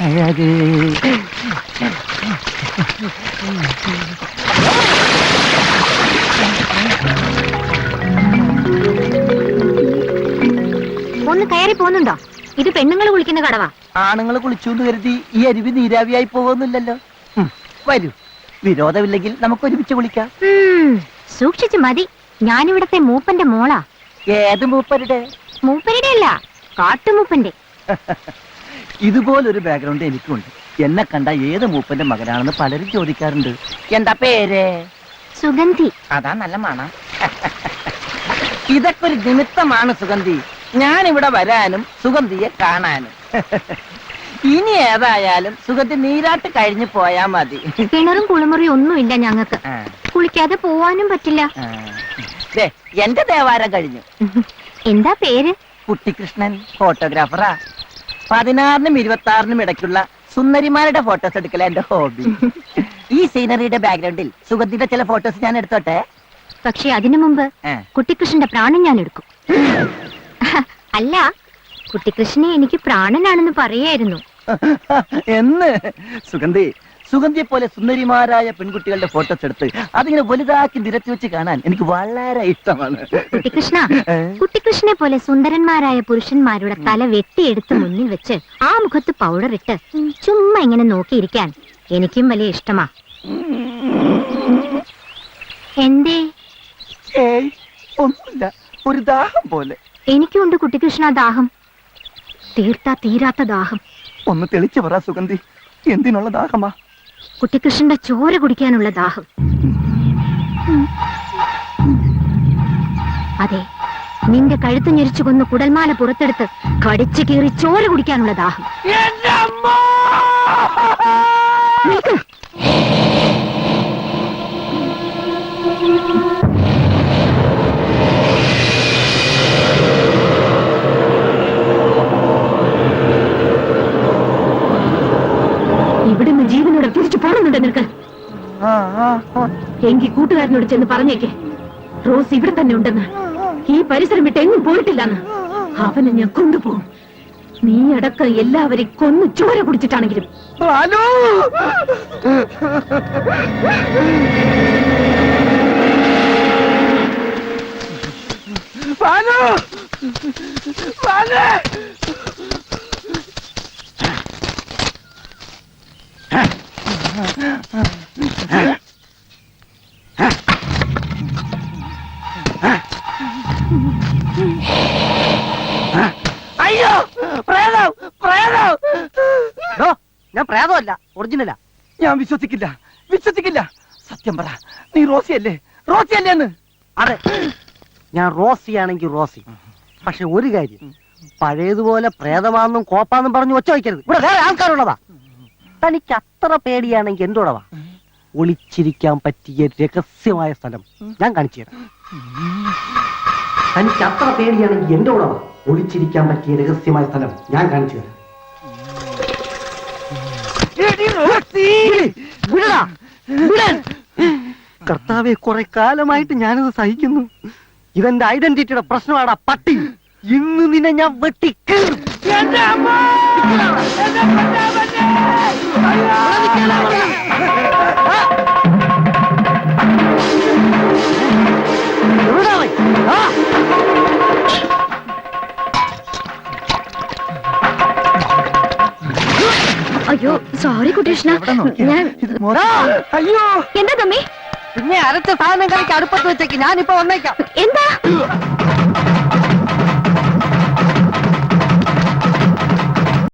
അഴക് ഒന്ന് കയറി പോകുന്നുണ്ടോ? ഇത് പെണ്ണുങ്ങൾ കുളിക്കുന്ന കടവാ. ആണുങ്ങൾ കുളിച്ചു എന്ന് കരുതി ഈ അരുവി നീരാവിയായി പോകുന്നില്ലല്ലോ. വരൂ. വിരോധമില്ലെങ്കിൽ നമുക്ക് ഒരുമിച്ച് കുളിക്കാം. സൂക്ഷിച്ചു മതി. ഞാനിവിടത്തെ മൂപ്പന്റെ മോളാ. ഏത് മൂപ്പരുടെ? മൂപ്പരുടെ അല്ല കാട്ടുമൂപ്പന്റെ. ഇതുപോലൊരു ബാക്ക്ഗ്രൗണ്ട് എനിക്കുണ്ട്. എന്നെ കണ്ട ഏത് മൂപ്പന്റെ മകനാണെന്ന് പലരും ചോദിക്കാറുണ്ട്. എന്താ പേര്? സുഗന്ധി. അതാ നല്ല മണം. ഇതൊക്കെ ഒരു നിമിത്തമാണ് സുഗന്ധി. ഞാൻ ഇവിടെ വരാനും സുഗന്ധിയെ കാണാനും. ഇനി ഏതായാലും സുഗന്ധി നീരാട്ട് കഴിഞ്ഞു പോയാ മതി. കിണറും കുളിമുറിയും ഒന്നുമില്ല ഞങ്ങൾക്ക്. കുളിക്കാതെ പോവാനും പറ്റില്ല. എന്റെ ദേവാരം കഴിഞ്ഞു. എന്താ പേര്? കുട്ടികൃഷ്ണൻ ഫോട്ടോഗ്രാഫറാ. പതിനാറിനും ഇരുപത്തി ആറിനും ഇടയ്ക്കുള്ള സുന്ദരിമാരുടെ ഫോട്ടോസ് എടുക്കല എന്റെ ഹോബി. ഈ സീനറിയുടെ ബാക്ക്ഗ്രൗണ്ടിൽ സുഗന്ധിയുടെ ചില ഫോട്ടോസ് ഞാൻ എടുത്തോട്ടെ? പക്ഷെ അതിനു മുമ്പ് കുട്ടികൃഷ്ണന്റെ പ്രാണൻ ഞാൻ എടുക്കും. അല്ല കുട്ടിക്കൃഷ്ണനെ എനിക്ക് പ്രാണനാണെന്ന് പറയായിരുന്നു. എന്ന്? സുഗന്ധി സുഗന്ധിയെ പോലെ സുന്ദരിമാരായ പെൺകുട്ടികളുടെ ഫോട്ടോസ് എടുത്ത് അതിങ്ങനെ വലുതാക്കി നിരത്തി വെച്ച് കാണാൻ എനിക്ക് വളരെ ഇഷ്ടമാണ്. കുട്ടികൃഷ്ണ കുട്ടികൃഷ്ണനെ പോലെ സുന്ദരന്മാരായ പുരുഷന്മാരുടെ തല വെട്ടിയെടുത്ത് മുന്നിൽ വെച്ച് ആ മുഖത്ത് പൗഡർ ഇട്ട് ചുമ്മാ ഇങ്ങനെ നോക്കിയിരിക്കാൻ എനിക്കും വലിയ ഇഷ്ടമാ. എന്തേ? ഏയ് ഒന്നുമില്ല. ഒരു ദാഹം പോലെ. എനിക്കുണ്ട് കുട്ടികൃഷ്ണ ദാഹം. തീർത്താ തീരാത്ത ദാഹം. ഒന്ന് തെളിച്ചു പറ സുഗന്ധി. എന്തിനുള്ള ദാഹമാ? കുട്ടിക്കൃഷ്ണന്റെ ചോര കുടിക്കാനുള്ള ദാഹം. അതെ നിന്റെ കഴുത്ത് ഞെരിച്ചു കൊന്ന് കുടൽമാല പുറത്തെടുത്ത് കടിച്ചു കീറി ചോര കുടിക്കാനുള്ള ദാഹം. നിൽക്ക്. തിരിച്ചു നിൽക്ക്. എങ്കിൽ കൂട്ടുകാരനോട് ചെന്ന് പറഞ്ഞേക്കേ. റോസ് ഇവിടെ തന്നെ ഉണ്ടെന്ന്. ഈ പരിസരം വിട്ട് എങ്ങും പോയിട്ടില്ലെന്ന്. അവനെ ഞാൻ കൊണ്ടുപോകും നീ അടക്കം എല്ലാവരെയും കൊന്നു ചോര കുടിച്ചിട്ടാണെങ്കിലും. ബാലു! ബാലു! ഞാൻ പ്രേതമല്ല ഒറിജിനലാ ഞാൻ വിശ്വസിക്കില്ല വിശ്വസിക്കില്ല. സത്യം പറ നീ റോസിയല്ലേ? റോസിയല്ലേ എന്ന്? അതെ. ഞാൻ റോസി ആണെങ്കിൽ റോസി. പക്ഷെ ഒരു കാര്യം പഴയതുപോലെ പ്രേതമാണെന്നും കോപ്പാന്നും പറഞ്ഞു ഒച്ച വയ്ക്കരുത്. ഇവിടെ വേറെ ആൾക്കാരുള്ളതാ. തനിക്ക് അത്ര പേടിയാണെങ്കിൽ എന്തുടവാ? ഒളിച്ചിരിക്കാൻ പറ്റിയ രഹസ്യമായ സ്ഥലം ഞാൻ കാണിച്ചു തരാം. തനിക്ക് അത്ര പേടിയാണെങ്കിൽ എന്റെ ഉടവാ ഒളിച്ചിരിക്കാൻ പറ്റിയ രഹസ്യമായ സ്ഥലം ഞാൻ കാണിച്ചു തരാം. കർത്താവെ കുറെ കാലമായിട്ട് ഞാനിത് സഹിക്കുന്നു. ഇതെന്റെ ഐഡന്റിറ്റിയുടെ പ്രശ്നമാടാ പട്ടി. ഇന്ന് നിന്നെ ഞാൻ വെട്ടി അയ്യോ സോറി കുട്ടികൃഷ്ണ ഞാൻ അയ്യോ. എന്താ തമ്മി? പിന്നെ അരച്ച സാധനം കഴിച്ച് അടുപ്പത്ത് വെച്ചേക്ക്. ഞാനിപ്പോ വന്നേക്കാം. എന്താ?